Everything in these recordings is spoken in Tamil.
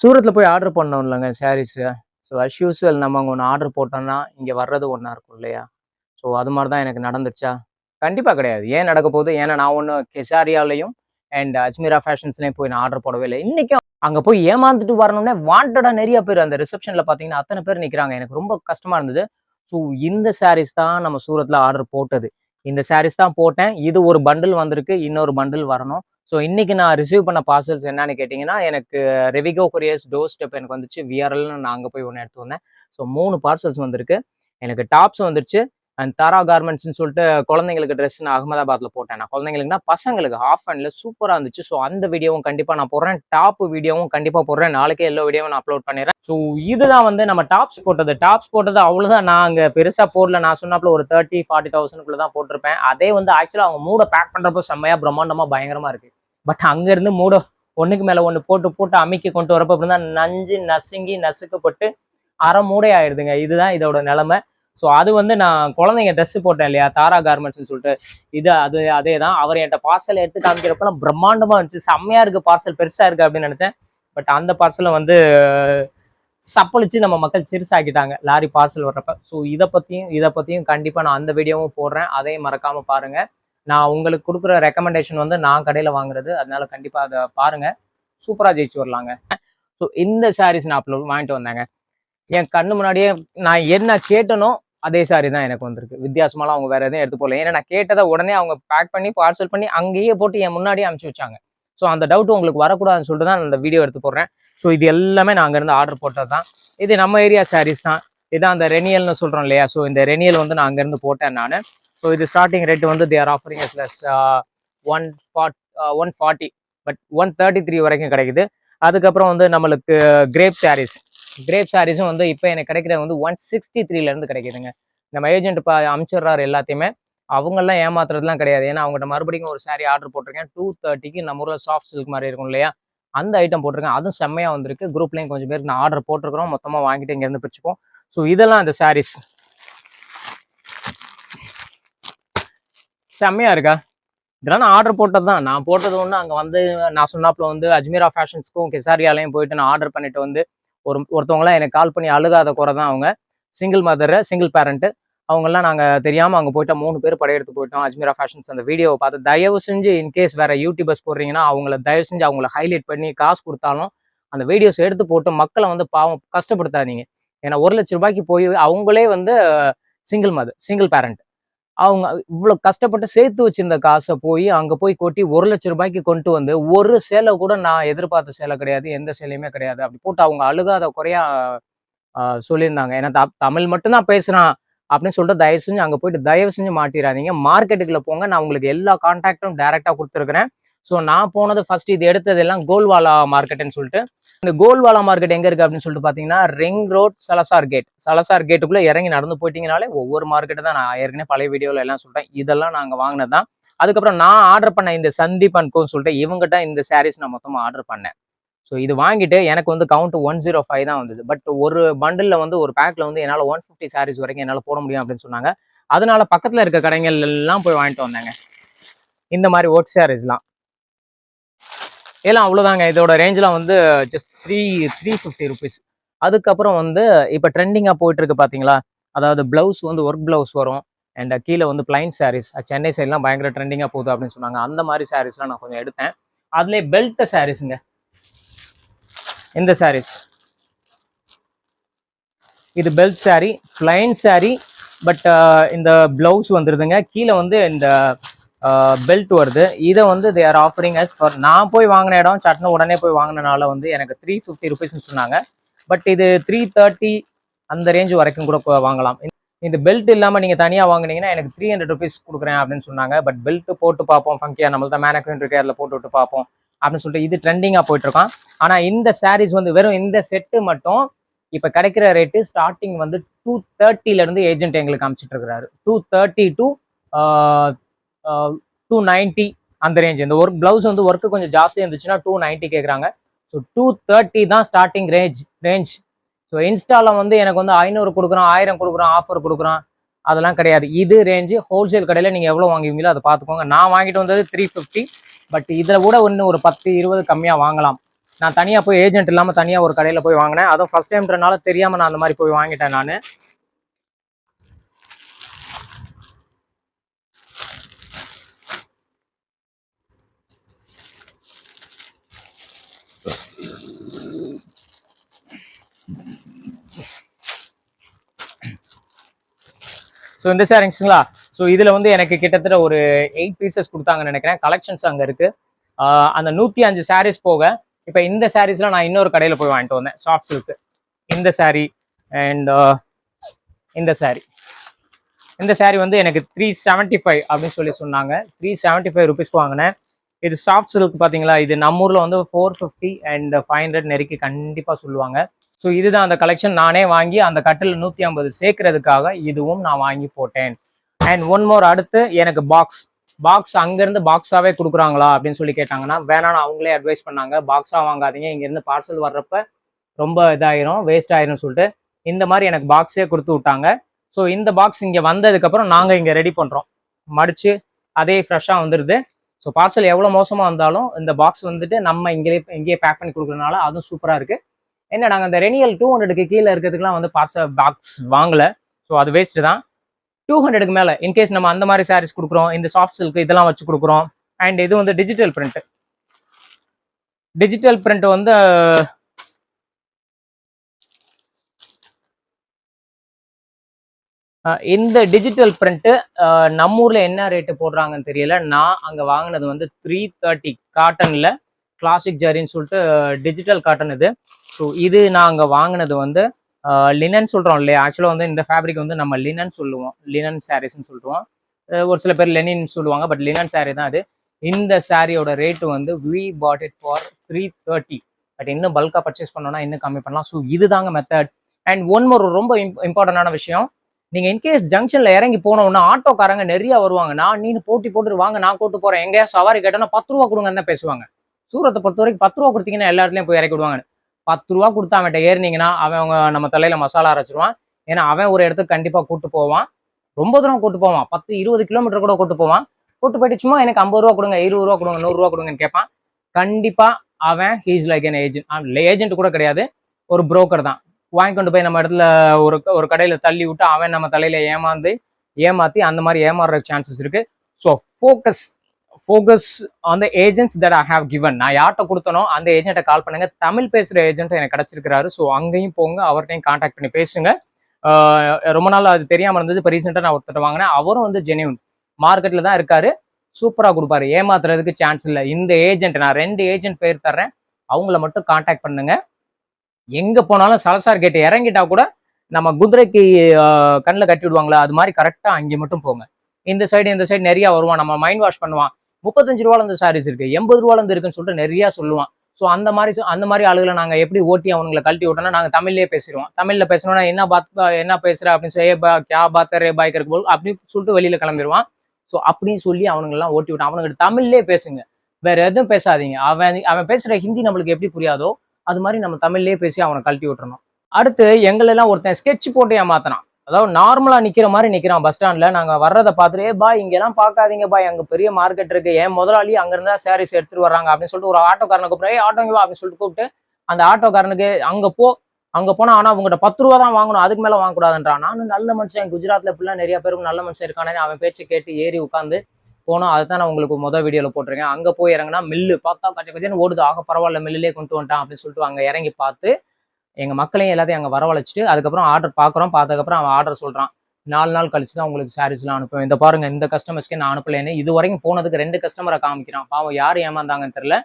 சூரத்தில் போய் ஆர்டர் பண்ணோம் இல்லைங்க சாரீஸு ஸோ அஸ் யூஸ்வல் நம்ம அங்கே ஒன்று ஆர்டர் போட்டோம்னா இங்கே வர்றது ஒன்றா இருக்கும் இல்லையா? ஸோ அது மாதிரி தான் எனக்கு நடந்துச்சா? கண்டிப்பாக கிடையாது. ஏன் நடக்க போகுது? ஏன்னா நான் ஒன்று கெசாரியாலையும் அண்ட் அஜ்மீரா ஃபேஷன்ஸ்லேயும் போய் நான் ஆர்டர் போடவே இல்லை. இன்றைக்கும் அங்கே போய் ஏமாந்துட்டு வரணும்னே வாண்டடாக நிறைய பேர் அந்த ரிசப்ஷனில் பார்த்தீங்கன்னா அத்தனை பேர் நிற்கிறாங்க எனக்கு ரொம்ப கஷ்டமாக இருந்தது. ஸோ இந்த சாரீஸ் தான் நம்ம சூரத்தில் ஆர்டர் போட்டது. இந்த சாரீஸ் தான் போட்டேன். இது ஒரு பண்டில் வந்திருக்கு. இன்னொரு பண்டில் வரணும். ஸோ இன்றைக்கி நான் ரிசீவ் பண்ண பார்சல்ஸ் என்னன்னு கேட்டிங்கன்னா எனக்கு ரெவிகோ கொரியர்ஸ் டோர் ஸ்டெப் எனக்கு வந்துச்சு. விஆர்எல்னு நான் அங்கே போய் ஒன்று எடுத்து வந்தேன். ஸோ மூணு பார்சல்ஸ் வந்திருக்கு. எனக்கு டாப்ஸ் வந்துருச்சு. அண்ட் தாரா கார்மெண்ட்ஸ்னு சொல்லிட்டு குழந்தைங்களுக்கு ட்ரெஸ் நான் அகமதாபாத்தில் போட்டேன். நான் குழந்தைங்களுக்குனா பசங்களுக்கு ஹாஃப் அண்ட்ல சூப்பராக இருந்துச்சு. ஸோ அந்த வீடியோவும் கண்டிப்பாக நான் போடுறேன். டாப் வீடியோவும் கண்டிப்பாக போடுறேன். நாளைக்கே எல்லா வீடியோவும் நான் அப்லோட் பண்ணிடுறேன். ஸோ இதுதான் வந்து நம்ம டாப்ஸ் போட்டது. டாப்ஸ் போட்டது அவ்வளோதான் நான் அங்கே பெருசாக போடல. நான் சொன்னாப்புல ஒரு தேர்ட்டி ஃபார்ட்டி தௌசண்ட்குள்ளே தான் போட்டிருப்பேன். அதே வந்து ஆக்சுவலாக அவங்க மூட பேக் பண்ணுறப்போ செம்மையாக பிரம்மாண்டமாக பயங்கரமாக இருக்குது பட் அங்கேருந்து மூட ஒன்றுக்கு மேலே ஒன்று போட்டு போட்டு அமைக்கி கொண்டு வரப்போ அப்படின்னா நஞ்சு நசுங்கி நசுக்கப்பட்டு அரை மூடை ஆயிடுதுங்க. இதுதான் இதோட நிலைமை. ஸோ அது வந்து நான் குழந்தைங்க ட்ரெஸ் போட்டேன் இல்லையா? தாரா கார்மெண்ட்ஸ்னு சொல்லிட்டு. இது அது அதே தான் அவர் என்கிட்ட பார்சல் எடுத்து காமிக்கிறப்பலாம் பிரம்மாண்டமாக இருந்துச்சு. செம்மையாக இருக்குது பார்சல் பெருசாக இருக்கு அப்படின்னு நினச்சேன். பட் அந்த பார்சலை வந்து சப்பளிச்சு நம்ம மக்கள் சிறுசாக்கிட்டாங்க லாரி பார்சல் வர்றப்ப. ஸோ இதை பற்றியும் இதை பற்றியும் கண்டிப்பாக நான் அந்த வீடியோவும் போடுறேன். அதையும் மறக்காமல் பாருங்கள் நான் உங்களுக்கு கொடுக்குற ரெக்கமெண்டேஷன் வந்து நான் கடையில் வாங்குறது. அதனால கண்டிப்பாக அதை பாருங்கள் சூப்பராக ஜெயிச்சு வரலாங்க. ஸோ இந்த சாரீஸ் நான் அப்போ வாங்கிட்டு வந்தேங்க. என் கண்ணு முன்னாடியே நான் என்ன கேட்டனோ அதே சாரி தான் எனக்கு வந்திருக்கு. வித்தியாசமாலாம் அவங்க வேறு எதுவும் எடுத்து போகல ஏன்னா நான் கேட்டதை உடனே அவங்க பேக் பண்ணி பார்சல் பண்ணி அங்கேயே போட்டு என் முன்னாடியே அனுப்பிச்சு வச்சாங்க. ஸோ அந்த டவுட் உங்களுக்கு வரக்கூடாதுன்னு சொல்லிட்டு தான் அந்த வீடியோ எடுத்து போடுறேன். ஸோ இது எல்லாமே நான் அங்கேருந்து ஆர்டர் போட்டது தான். இது நம்ம ஏரியா சாரீஸ் தான். இதான் அந்த ரெனியல்னு சொல்கிறோம் இல்லையா? ஸோ இந்த ரெனியல் வந்து நான் அங்கேருந்து போட்டேன் நான். ஸோ இது ஸ்டார்டிங் ரேட் வந்து there offering as plus one forty one forty but one thirty three வரைக்கும் கிடைக்குது. அதுக்கப்புறம் வந்து நம்மளுக்கு கிரேப் சாரீஸ் கிரேப் சாரீஸும் வந்து இப்போ எனக்கு கிடைக்கிறது வந்து ஒன் சிக்ஸ்டி த்ரீலேருந்து கிடைக்குதுங்க. நம்ம ஏஜென்ட் இப்போ அமிச்சிடுறாரு எல்லாத்தையுமே. அவங்கெல்லாம் ஏமாத்துறதுலாம் கிடையாது. ஏன்னா அவங்ககிட்ட மறுபடியும் ஒரு சாரீ ஆர்டர் போட்டிருக்கேன். டூ தேர்ட்டிக்கு நம்ம ஊரில் சாஃப்ட் சில்க் மாதிரி இருக்கும் இல்லையா? அந்த ஐட்டம் போட்டிருக்கேன். அதுவும் செம்மையாக வந்திருக்கு. குரூப்லேயும் கொஞ்சம் பேருக்கு நான் ஆர்டர் போட்டிருக்கிறோம். மொத்தமாக வாங்கிட்டு இங்கேருந்து பிரிச்சுப்போம். ஸோ இதெல்லாம் அந்த சாரீஸ் செம்மையா இருக்கா? இதெல்லாம் நான் ஆர்டர் போட்டது தான் நான் போட்டது ஒன்று அங்கே வந்து நான் சொன்னாப்புல வந்து அஜ்மீரா ஃபேஷன்ஸ்க்கும் கெசாரியாலையும் போயிட்டு நான் ஆர்டர் பண்ணிட்டு வந்து ஒரு ஒருத்தவங்களாம் எனக்கு கால் பண்ணி அழுகாத குறை தான் அவங்க. சிங்கிள் மதர் சிங்கிள் பேரண்ட்டு அவங்கெல்லாம் நாங்கள் தெரியாமல் அங்கே போயிட்டோம் மூணு பேர் படையெடுத்து போயிட்டோம் அஜ்மீரா ஃபேஷன்ஸ் அந்த வீடியோவை பார்த்து தயவு செஞ்சு இன்கேஸ் வேறு யூடியூபர்ஸ் போடுறீங்கன்னா அவங்கள தயவு செஞ்சு அவங்கள ஹைலைட் பண்ணி காசு கொடுத்தாலும் அந்த வீடியோஸ் எடுத்து போட்டு மக்களை வந்து பாவம் கஷ்டப்படுத்தாதீங்க. ஏன்னா ஒரு லட்ச ரூபாய்க்கு போய் அவங்களே வந்து சிங்கிள் மதர் சிங்கிள் பேரண்ட் அவங்க இவ்வளோ கஷ்டப்பட்டு சேர்த்து வச்சிருந்த காசை போய் அங்கே போய் கொட்டி ஒரு லட்ச ரூபாய்க்கு கொண்டு வந்து ஒரு சேலை கூட நான் எதிர்பார்த்த சேலை கிடையாது எந்த சேலையுமே கிடையாது. அப்படி போட்டு அவங்க அழுகாத குறையா சொல்லியிருந்தாங்க. ஏன்னா த- தமிழ் மட்டும்தான் பேசுகிறான் அப்படின்னு சொல்லிட்டு தயவு செஞ்சு அங்கே போயிட்டு தயவு செஞ்சு மாட்டிடாதீங்க மார்க்கெட்டுக்குள்ள போங்க. நான் உங்களுக்கு எல்லா கான்டாக்டும் டைரெக்டாக கொடுத்துருக்குறேன். ஸோ நான் போனது ஃபர்ஸ்ட் இது எடுத்தது எல்லாம் கோல்வாலா மார்க்கெட்னு சொல்லிட்டு. இந்த கோல்வாலா மார்க்கெட் எங்கே இருக்குது அப்படின்னு சொல்லிட்டு பார்த்தீங்கன்னா ring road Salasar gate Salasar கேட்டுக்குள்ளே இறங்கி நடந்து போயிட்டீங்கனாலே ஒவ்வொரு மார்க்கெட்டு தான் நான் ஏற்கனவே பழைய வீடியோவில் எல்லாம் சொல்கிறேன் இதெல்லாம் நாங்கள் வாங்கினது தான் அதுக்கப்புறம் நான் ஆர்டர் பண்ண இந்த சந்தீப் அன்கோன்னு சொல்லிட்டு இவங்ககிட்ட இந்த சாரீஸ் நான் மொத்தமாக ஆர்டர் பண்ணேன். ஸோ இது வாங்கிட்டு எனக்கு வந்து கவுண்ட் ஒன் ஜீரோ ஃபைவ் தான் வந்தது. பட் ஒரு பண்டில் வந்து ஒரு பேக்கில் வந்து என்னால் ஒன் ஃபிஃப்டி சாரீஸ் வரைக்கும் என்னால் போட முடியும் அப்படின்னு சொன்னாங்க. அதனால பக்கத்தில் இருக்க கடைகள் எல்லாம் போய் வாங்கிட்டு வந்தாங்க. இந்த மாதிரி ஒர்க் சாரீஸ்லாம் எல்லாம் அவ்வளோதாங்க இதோட ரேஞ்செலாம் வந்து just three three fifty rupees அதுக்கப்புறம் வந்து இப்போ ட்ரெண்டிங்காக போயிட்டுருக்கு பார்த்தீங்களா அதாவது ப்ளவுஸ் வந்து ஒர்க் ப்ளவுஸ் வரும். அண்ட் கீழே வந்து பிளைன் சாரீஸ் சென்னை சைட்லாம் பயங்கர ட்ரெண்டிங்காக போகுது அப்படின்னு சொன்னாங்க. அந்த மாதிரி சாரீஸ்லாம் நான் கொஞ்சம் எடுத்தேன். அதுலேயே பெல்ட் சாரீஸுங்க இந்த சாரீஸ் இது belt sari plain sari but இந்த ப்ளவுஸ் வந்துடுதுங்க கீழே வந்து இந்த பெல்ட் வருது. இதை வந்து they are offering as far நான் போய் வாங்கின இடம் சட்னு உடனே போய் வாங்கினனால வந்து எனக்கு த்ரீ ஃபிஃப்டி ருபீஸ்னு சொன்னாங்க. பட் இது த்ரீ தேர்ட்டி அந்த ரேஞ்ச் வரைக்கும் கூட வாங்கலாம். இந்த பெல்ட் இல்லாமல் நீங்கள் தனியாக வாங்கினீங்கன்னா எனக்கு த்ரீ ஹண்ட்ரட் ருபீஸ் கொடுக்குறேன் அப்படின்னு சொன்னாங்க. பட் பெல்ட் போட்டு பார்ப்போம். ஃபங்கியாக நம்மள்ட்ட மேனக்வின் இருக்கு அதில் போட்டு விட்டு பார்ப்போம் அப்படின்னு சொல்லிட்டு இது ட்ரெண்டிங்காக போயிட்டுருக்கான். ஆனால் இந்த சாரீஸ் வந்து வெறும் இந்த செட்டு மட்டும் இப்போ கிடைக்கிற ரேட்டு ஸ்டார்டிங் வந்து டூ தேர்ட்டிலேருந்து ஏஜென்ட் எங்களுக்கு அனுப்பிச்சிட்டு இருக்கிறாரு. Two thirty two two ninety அந்த ரேஞ்ச் இந்த ஒர்க் ப்ளவுஸ் வந்து ஒர்க்கு கொஞ்சம் ஜாஸ்தியாக இருந்துச்சுன்னா டூ நைன்ட்டி கேட்குறாங்க ஸோ டூ தேர்ட்டி தான் ஸ்டார்டிங் ரேஞ்ச் ரேஞ்ச் ஸோ இன்ஸ்டாவில் வந்து எனக்கு வந்து ஐநூறு கொடுக்குறான் ஆயிரம் கொடுக்குறான் ஆஃபர் கொடுக்குறான். அதெல்லாம் கிடையாது. இது ரேஞ்சு ஹோல்சேல் கடையில் நீங்கள் எவ்வளோ வாங்குவீங்களோ அதை பார்த்துக்கோங்க. நான் வாங்கிட்டு வந்தது த்ரீ ஃபிஃப்டி பட் இதில் கூட இன்னும் ஒரு பத்து இருபது கம்மியாக வாங்கலாம். நான் தனியாக போய் ஏஜென்ட் இல்லாமல் தனியாக ஒரு கடையில் போய் வாங்கினேன். அதுவும் ஃபர்ஸ்ட் டைம்ன்றனால தெரியாமல் நான் அந்த மாதிரி போய் வாங்கிட்டேன் நான். ஸோ இந்த சாரிங்ஸுங்களா ஸோ இதில் வந்து எனக்கு கிட்டத்தட்ட ஒரு எயிட் பீசஸ் கொடுத்தாங்கன்னு நினைக்கிறேன். கலெக்ஷன்ஸ் அங்கே இருக்குது அந்த நூற்றி அஞ்சு சாரீஸ் போக இப்போ இந்த சாரீஸ்லாம் நான் இன்னொரு கடையில் போய் வாங்கிட்டு வந்தேன். சாஃப்ட் சில்க்கு இந்த சாரீ அண்ட் இந்த சாரீ இந்த சாரீ வந்து எனக்கு த்ரீ செவன்ட்டி ஃபைவ் அப்படின்னு சொல்லி சொன்னாங்க. த்ரீ செவன்ட்டி ஃபைவ் ருபீஸ்க்கு வாங்கினேன். இது சாஃப்ட் சில்க் பார்த்தீங்களா இது நம்ம ஊரில் வந்து four fifty and five hundred நெருக்கி கண்டிப்பாக சொல்லுவாங்க. ஸோ இதுதான் அந்த கலெக்ஷன் நானே வாங்கி அந்த கட்டில் நூற்றி ஐம்பது சேர்க்கறதுக்காக இதுவும் நான் வாங்கி போட்டேன். அண்ட் ஒன் மோர் அடுத்து எனக்கு பாக்ஸ் பாக்ஸ் அங்கேருந்து பாக்ஸாகவே கொடுக்குறாங்களா அப்படின்னு சொல்லி கேட்டாங்கன்னா வேணாம் அவங்களே அட்வைஸ் பண்ணாங்க. பாக்ஸாக வாங்காதீங்க. இங்கேருந்து பார்சல் வர்றப்ப ரொம்ப இதாயிரும் வேஸ்ட் ஆயிரும் சொல்லிட்டு இந்த மாதிரி எனக்கு பாக்ஸே கொடுத்து விட்டாங்க. ஸோ இந்த பாக்ஸ் இங்கே வந்ததுக்கப்புறம் நாங்கள் இங்கே ரெடி பண்ணுறோம் மடித்து அதே ஃப்ரெஷ்ஷாக வந்துடுது ஸோ பார்சல் எவ்வளோ மோசமாக இருந்தாலும் இந்த பாக்ஸ் வந்துட்டு நம்ம இங்கே இங்கேயே பேக் பண்ணி கொடுக்குறதுனால அதுவும் சூப்பராக இருக்குது என்ன நாங்கள் அந்த ரெனியல் டூ ஹண்ட்ரடுக்கு கீழே இருக்கிறதுக்குலாம் வந்து பார்சல் பாக்ஸ் வாங்கலை. ஸோ அது வேஸ்ட்டு தான். டூ ஹண்ட்ரடுக்கு மேலே இன்கேஸ் நம்ம அந்த மாதிரி சாரீஸ் கொடுக்குறோம் இந்த சாஃப்ட் சில்க் இதெல்லாம் வச்சு கொடுக்குறோம். அண்ட் இது வந்து டிஜிட்டல் பிரிண்ட் டிஜிட்டல் பிரிண்ட் வந்து இந்த டிஜிட்டல் பிரிண்ட்டு நம்ம ஊரில் என்ன ரேட்டு போடுறாங்கன்னு தெரியல. நான் அங்க வாங்கினது வந்து த்ரீ தேர்ட்டி காட்டன்ல கிளாசிக் ஜரின்னு சொல்லிட்டு டிஜிட்டல் காட்டன் இது. ஸோ இது நான் வாங்கினது வந்து லினன் சொல்கிறோம் இல்லையா? ஆக்சுவலாக வந்து இந்த ஃபேப்ரிக் வந்து நம்ம லினன் சொல்லுவோம். லினன் சாரீஸ்ன்னு சொல்லுவோம் ஒரு சில பேர் லெனின் சொல்லுவாங்க பட் லினன் சாரீ தான் அது. இந்த சாரியோட ரேட்டு வந்து we put it for three thirty but இன்னும் பல்காக பர்ச்சேஸ் பண்ணோம்னா இன்னும் கம்மி பண்ணலாம். ஸோ இதுதாங்க மெத்தட் அண்ட் ஒன் ஒரு ரொம்ப இம்பார்ட்டண்டான விஷயம். நீங்கள் இன்கேஸ் ஜங்ஷனில் இறங்கி போனோம்னா ஆட்டோக்காரங்க நிறையா வருவாங்க. நான் நீனு போட்டி போட்டு வாங்க நான் கூட்டு போகிறேன் எங்கேயா சவாரி கேட்டோன்னா பத்து ரூபா கொடுங்கன்னு தான் பேசுவாங்க. சூரத்தை பொறுத்த வரைக்கும் பத்து ரூபா கொடுத்தீங்கன்னா எல்லாத்துலேயும் போய் இறக்கி விடுவாங்க பத்து ரூபா கொடுத்து அவன்கிட்ட ஏறினீங்கன்னா அவன் அவங்க நம்ம தலையில மசாலா அரைச்சிருவான். ஏன்னா அவன் ஒரு இடத்துக்கு கண்டிப்பா கூட்டு போவான். ரொம்ப தூரம் கூட்டு போவான். பத்து இருபது கிலோமீட்டர் கூட கூட்டு போவான். கூட்டு போயிட்டு சும்மா எனக்கு ஐம்பது ரூபா கொடுங்க இருபது ரூபா கொடுங்க நூறு ரூபா கொடுங்கன்னு கேட்பான். கண்டிப்பா அவன் he's like an agent agent கூட கிடையாது. ஒரு புரோக்கர் தான். வாங்கி கொண்டு போய் நம்ம இடத்துல ஒரு ஒரு கடையில தள்ளி விட்டு அவன் நம்ம தலையில ஏமாந்து ஏமாத்தி அந்த மாதிரி ஏமாறுற சான்சஸ் இருக்கு. So focus focus on the agents that I have given நான் யார்கிட்ட கொடுத்தனோ அந்த ஏஜென்ட்டை கால் பண்ணுங்க. தமிழ் பேசுகிற ஏஜென்ட் எனக்கு கிடச்சிருக்கிறாரு. ஸோ அங்கேயும் போங்க. அவர்கிட்டையும் காண்டாக்ட் பண்ணி பேசுங்க. ரொம்ப நாள் அது தெரியாமல் இருந்தது. இப்போ ரீசெண்டாக நான் ஒருத்தர் வாங்கினேன். அவரும் வந்து ஜெனியூன் மார்க்கெட்டில் தான் இருக்காரு. சூப்பராக கொடுப்பாரு. ஏமாத்துறதுக்கு சான்ஸ் இல்லை. இந்த ஏஜென்ட் நான் ரெண்டு ஏஜென்ட் பேர் தர்றேன். அவங்கள மட்டும் காண்டாக்ட் பண்ணுங்க. எங்கே போனாலும் சலசார் கேட்டு இறங்கிட்டா கூட நம்ம குதிரைக்கு கண்ணில் கட்டி விடுவாங்களா? அது மாதிரி கரெக்டாக அங்கே மட்டும் போங்க. இந்த சைடு இந்த சைடு நிறையா வருவான். நம்ம மைண்ட் வாஷ் பண்ணுவான். முப்பத்தஞ்சு ரூபால இருந்து சாரீஸ் இருக்கு. எண்பது ரூபால இருந்து இருக்குன்னு சொல்லிட்டு நிறைய சொல்லுவான். ஸோ அந்த மாதிரி அந்த மாதிரி ஆளுகளை நாங்கள் எப்படி ஓட்டி அவனுங்களை கழட்டி விட்டோம்னா நாங்கள் தமிழ்லேயே பேசிடுவோம். தமிழில் பேசணும்னா என்ன பாத் என்ன பேசுற? அப்படின்னு சொல்லி பா கே பாத்தர் ரே பாய்க்கு இருக்கு போல் அப்படின்னு சொல்லிட்டு வெளியில கிளம்பிடுவான். ஸோ அப்படின்னு சொல்லி அவனுங்கெல்லாம் ஓட்டி விட்டான். அவனுக்கு தமிழ்லேயே பேசுங்க. வேற எதுவும் பேசாதீங்க. அவன் அவன் பேசுற ஹிந்தி நம்மளுக்கு எப்படி புரியாதோ அது மாதிரி நம்ம தமிழ்லேயே பேசி அவனை கழட்டி விட்டுறணும். அடுத்து எங்களெல்லாம் ஒருத்தன் ஸ்கெட்ச் போட்டு ஏமாத்தினான் அதாவது நார்மலாக நிற்கிற மாதிரி நிற்கிறான் பஸ் ஸ்டாண்டில் நாங்கள் வர்றதை பார்த்துட்டு பா பாய் இங்கெல்லாம் பார்க்காதீங்க பாய் அங்கே பெரிய மார்க்கெட் இருக்குது என் முதலாளி அங்கேருந்தா சாரீஸ் எடுத்துகிட்டு வர்றாங்க? அப்படின்னு சொல்லிட்டு ஒரு ஆட்டோக்காரனை கூப்பிட்டு ஆட்டோங்க வா அப்படின்னு சொல்லிட்டு கூப்பிட்டு அந்த ஆட்டோக்காரனுக்கு அங்கே போ. அங்கே போனால் ஆனால் அவங்ககிட்ட பத்து ரூபா தான் வாங்கணும். அதுக்கு மேலே வாங்கக்கூடாதுன்றான். நானும் நல்ல மனுஷன். குஜராத்தில் இப்படிலாம் நிறைய பேரும் நல்ல மனுஷன் இருக்கானே அவன் பேச்சை கேட்டு ஏறி உட்காந்து போனோம். அதை தான் நான் உங்களுக்கு முதல் வீடியோவில் போட்டிருக்கேன். அங்கே போய் இறங்கினா மில்லு. பார்த்தா கச்ச கச்சன்னு ஓடுது. ஆக பரவாயில்ல மில்லுலேயே கொண்டு வந்துட்டான் அப்படின்னு சொல்லிட்டு அங்கே இறங்கி பார்த்து எங்கள் மக்களையும் எல்லாத்தையும் அங்கே வரவழைச்சிட்டு அதுக்கப்புறம் ஆர்டர் பார்க்குறோம் பார்த்ததுக்கப்புறம் அவன் ஆர்டர் சொல்கிறான் நாலு நாள் கழிச்சு தான் உங்களுக்கு சாரீஸ்லாம் அனுப்புவேன். இந்த பாருங்க இந்த கஸ்டமர்ஸ்க்கே நான் அனுப்பலேன்னு இது வரைக்கும் போனதுக்கு ரெண்டு கஸ்டமரை காமிக்கிறான். பாவம் யார் ஏமாந்தாங்கன்னு தெரில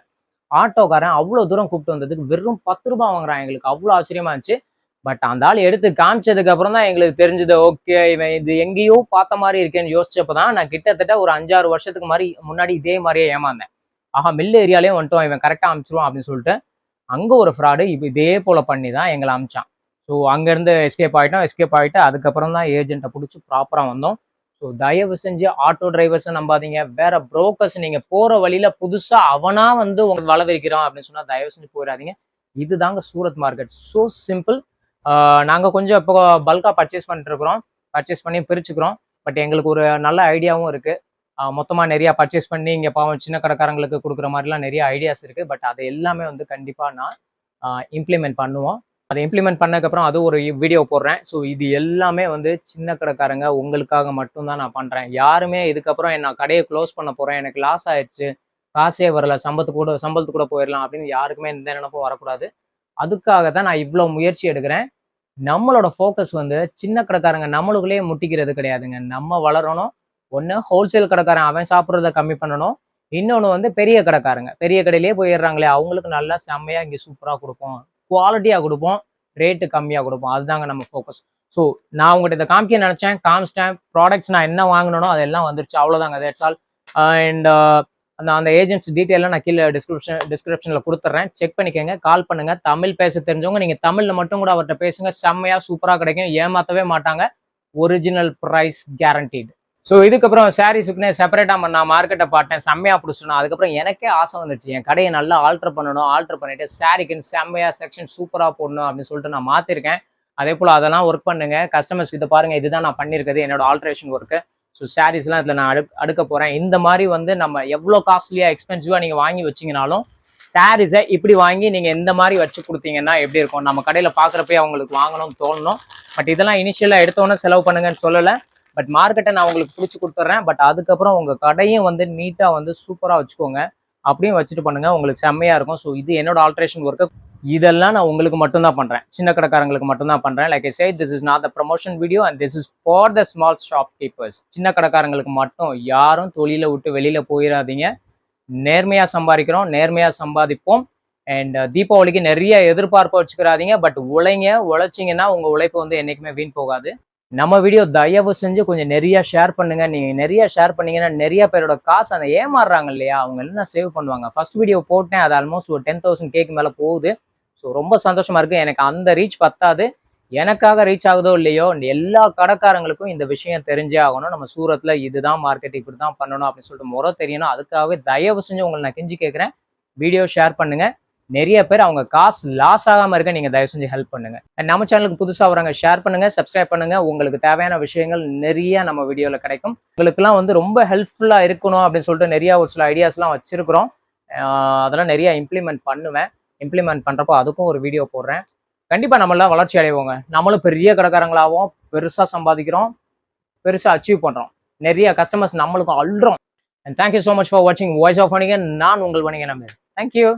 ஆட்டோக்காரன் அவ்வளோ தூரம் கூப்பிட்டு வந்ததுக்கு வெறும் பத்து ரூபாய் வாங்குறான் எங்களுக்கு. அவ்வளோ ஆச்சரியமா இருந்துச்சு. பட் அந்த ஆள் எடுத்து காமிச்சதுக்கு அப்புறம் தான் எங்களுக்கு தெரிஞ்சது ஓகே இவன் இது எங்கேயோ பார்த்த மாதிரி இருக்கேன்னு யோசிச்சப்போ தான் நான் கிட்டத்தட்ட ஒரு அஞ்சாறு வருஷத்துக்கு மாதிரி முன்னாடி இதே மாதிரியே ஏமாந்தேன். ஆஹா மில்லு ஏரியாலையும் வந்துட்டோம். இவன் கரெக்டாக அமிச்சிருவான் அப்படின்னு சொல்லிட்டு அங்கே ஒரு ஃப்ராடு இப்போ இதே போல் பண்ணி தான் எங்களை அமிச்சான். ஸோ அங்கேருந்து எஸ்கேப் ஆகிட்டோம் எஸ்கேப் ஆகிட்டு அதுக்கப்புறம் தான் ஏஜென்ட்டை பிடிச்சி ப்ராப்பராக வந்தோம். ஸோ தயவு செஞ்சு ஆட்டோ டிரைவர்ஸை நம்பாதீங்க. வேற புரோக்கர்ஸ் நீங்கள் போகிற வழியில் புதுசாக அவனா வந்து உங்களுக்கு வளவிருக்கிறான் அப்படின்னு சொன்னால் தயவு செஞ்சு போயிடாதீங்க. இதுதாங்க சூரத் மார்க்கெட். ஸோ சிம்பிள் நாங்கள் கொஞ்சம் இப்போ பல்காக பர்ச்சேஸ் பண்ணிட்டு இருக்கிறோம். பர்ச்சேஸ் பண்ணி பிரிச்சுக்கிறோம். பட் எங்களுக்கு ஒரு நல்ல ஐடியாவும் இருக்குது மொத்தமாக நிறையா பர்ச்சேஸ் பண்ணி இங்கே பாவம் சின்ன கடைக்காரங்களுக்கு கொடுக்குற மாதிரிலாம் நிறைய ஐடியாஸ் இருக்குது பட் அது எல்லாமே வந்து கண்டிப்பாக நான் இம்ப்ளிமெண்ட் பண்ணுவோம். அதை இம்ப்ளிமெண்ட் பண்ணதுக்கப்புறம் அது ஒரு வீடியோ போடுறேன். ஸோ இது எல்லாமே வந்து சின்ன கடைக்காரங்க உங்களுக்காக மட்டும்தான் நான் பண்ணுறேன் யாருமே இதுக்கப்புறம் என்ன கடையை க்ளோஸ் பண்ண போகிறேன் எனக்கு லாஸ் ஆயிடுச்சு காசே வரல. சம்பத்து கூட சம்பளத்து கூட போயிடலாம் அப்படின்னு யாருக்குமே எந்த நினைப்பும் வரக்கூடாது. அதுக்காக தான் நான் இவ்வளோ முயற்சி எடுக்கிறேன். நம்மளோட ஃபோக்கஸ் வந்து சின்ன கடைக்காரங்க நம்மளுக்குள்ளேயே முட்டிக்கிறது கிடையாதுங்க. நம்ம வளரணும். ஒன்று ஹோல்சேல் கடைக்காரன் அவன் சாப்பிட்றத கம்மி பண்ணணும். இன்னொன்று வந்து பெரிய கடைக்காரங்க. பெரிய கடையிலேயே போயிடுறாங்களே அவங்களுக்கு நல்லா செம்மையாக இங்கே சூப்பராக கொடுப்போம். குவாலிட்டியாக கொடுப்போம். ரேட்டு கம்மியாக கொடுப்போம். அதுதாங்க நம்ம ஃபோக்கஸ் ஸோ நான் உங்கள்கிட்ட இதை காமிக்க நினச்சேன். காமிச்சிட்டேன் ப்ராடக்ட்ஸ் நான் என்ன வாங்கினோ அதெல்லாம் வந்துருச்சு. அவ்வளோதாங்க தட்ஸ் ஆல் அண்ட் அந்த அந்த ஏஜென்ட்ஸ் டீட்டெயிலாம் நான் கீழே டிஸ்கிரிப்ஷன் டிஸ்கிரிப்ஷனில் கொடுத்துட்றேன் செக் பண்ணிக்கோங்க. கால் பண்ணுங்கள் தமிழ் பேச தெரிஞ்சவங்க நீங்கள் தமிழில் மட்டும் கூட அவர்கிட்ட பேசுங்க. செம்மையாக சூப்பராக கிடைக்கும். ஏமாற்றவே மாட்டாங்க. ஒரிஜினல் ப்ரைஸ் கேரண்டீடு ஸோ இதுக்கப்புறம் சாரீஸுக்குனே செப்பரேட்டாக நான் மார்க்கெட்டை பார்த்தேன். செம்மையாக பிடிச்சணும் அதுக்கப்புறம் எனக்கே ஆசை வந்துருச்சு. என் கடையை நல்லா ஆல்ட்ரு பண்ணணும் ஆல்ட்ரு பண்ணிட்டு சாரிக்குன்னு செம்மையாக செக்ஷன் சூப்பராக போடணும் அப்படின்னு சொல்லிட்டு நான் மாற்றிருக்கேன் அதே போல் அதெல்லாம் ஒர்க் பண்ணுங்கள் கஸ்டமர்ஸ் இதை பாருங்கள் இதுதான் நான் பண்ணியிருக்கிறது என்னோட ஆல்ட்ரேஷன் ஒர்க்கு ஸோ சாரீஸ்லாம் இதில் நான் அடு அடுக்க போகிறேன் இந்த மாதிரி வந்து நம்ம எவ்வளோ காஸ்ட்லியாக எக்ஸ்பென்சிவாக நீங்கள் வாங்கி வச்சிங்கனாலும் சாரீஸை இப்படி வாங்கி நீங்கள் இந்த மாதிரி வச்சு கொடுத்தீங்கன்னா எப்படி இருக்கும்? நம்ம கடையில் பார்க்குறப்பே அவங்களுக்கு வாங்கணும்னு தோணணும். பட் இதெல்லாம் இனிஷியலாக எடுத்தோன்னே செலவு பண்ணுங்கன்னு சொல்லலை. பட் மார்க்கெட்டை நான் உங்களுக்கு பிடிச்சி கொடுத்துட்றேன் பட் அதுக்கப்புறம் உங்கள் கடையும் வந்து நீட்டாக வந்து சூப்பராக வச்சுக்கோங்க. அப்படியும் வச்சுட்டு பண்ணுங்கள் உங்களுக்கு செம்மையாக இருக்கும். ஸோ இது என்னோட ஆல்ட்ரேஷன் ஒர்க்கு இதெல்லாம் நான் உங்களுக்கு மட்டும்தான் பண்ணுறேன் சின்ன கடைக்காரங்களுக்கு மட்டும்தான் பண்ணுறேன் like I say this is not the promotion video and this is for the small shop keepers சின்ன கடைக்காரங்களுக்கு மட்டும் யாரும் தொழிலை விட்டு வெளியில் போயிடாதீங்க நேர்மையாக சம்பாதிக்கிறோம். நேர்மையாக சம்பாதிப்போம். அண்ட் uh, தீபாவளிக்கு நிறைய எதிர்பார்ப்பு வச்சுக்கிறாதீங்க. பட் உழைங்க. உழைச்சிங்கன்னா உங்கள் உழைப்பு வந்து என்றைக்குமே வீண் போகாது. நம்ம வீடியோ தயவு செஞ்சு கொஞ்சம் நிறைய ஷேர் பண்ணுங்க. நீங்க நிறைய ஷேர் பண்ணீங்கன்னா நிறைய பேரோட காசு அந்த ஏமாறுறாங்க இல்லையா? அவங்க எல்லாம் சேவ் பண்ணுவாங்க? ஃபர்ஸ்ட் வீடியோ போட்டேன் அது ஆல்மோஸ்ட் ஒரு டென் தௌசண்ட் கேக்கு மேல போகுது. ஸோ ரொம்ப சந்தோஷமா இருக்கு. எனக்கு அந்த ரீச் பத்தாது. எனக்காக ரீச் ஆகுதோ இல்லையோ எல்லா கடைக்காரங்களுக்கும் இந்த விஷயம் தெரிஞ்சே ஆகணும். நம்ம சூரத்தில் இதுதான் மார்க்கெட் இப்படி தான் பண்ணணும் அப்படின்னு சொல்லிட்டு முறை தெரியணும். அதுக்காகவே தயவு செஞ்சு உங்களை நான் கெஞ்சி கேட்குறேன் வீடியோ ஷேர் பண்ணுங்க. நிறைய பேர் அவங்க காசு லாஸ் ஆகாமல் இருக்க நீங்கள் தயவு செஞ்சு ஹெல்ப் பண்ணுங்க. நம்ம சேனலுக்கு புதுசாக வராங்க ஷேர் பண்ணுங்க சப்ஸ்கிரைப் பண்ணுங்க. உங்களுக்கு தேவையான விஷயங்கள் நிறைய நம்ம வீடியோவில் கிடைக்கும். உங்களுக்குலாம் வந்து ரொம்ப ஹெல்ப்ஃபுல்லாக இருக்கணும் அப்படின்னு சொல்லிட்டு நிறைய ஒரு சில ஐடியாஸ்லாம் வச்சிருக்கிறோம். அதெல்லாம் நிறைய இம்ப்ளிமெண்ட் பண்ணுவேன். இம்ப்ளிமெண்ட் பண்ணுறப்போ அதுக்கும் ஒரு வீடியோ போடுறேன். கண்டிப்பாக நம்மளாம் வளர்ச்சி அடைவோங்க. நம்மளும் பெரிய கடைக்காரங்களாகவும் பெருசாக சம்பாதிக்கிறோம். பெருசாக அச்சீவ் பண்ணுறோம் நிறைய கஸ்டமர்ஸ் நம்மளுக்கும் அல்றோம். And thank you so much for வாட்சிங் வாய்ஸ் ஆஃப் வணிகன் நான் உங்கள் வணிகன் நம்பர் தேங்க்யூ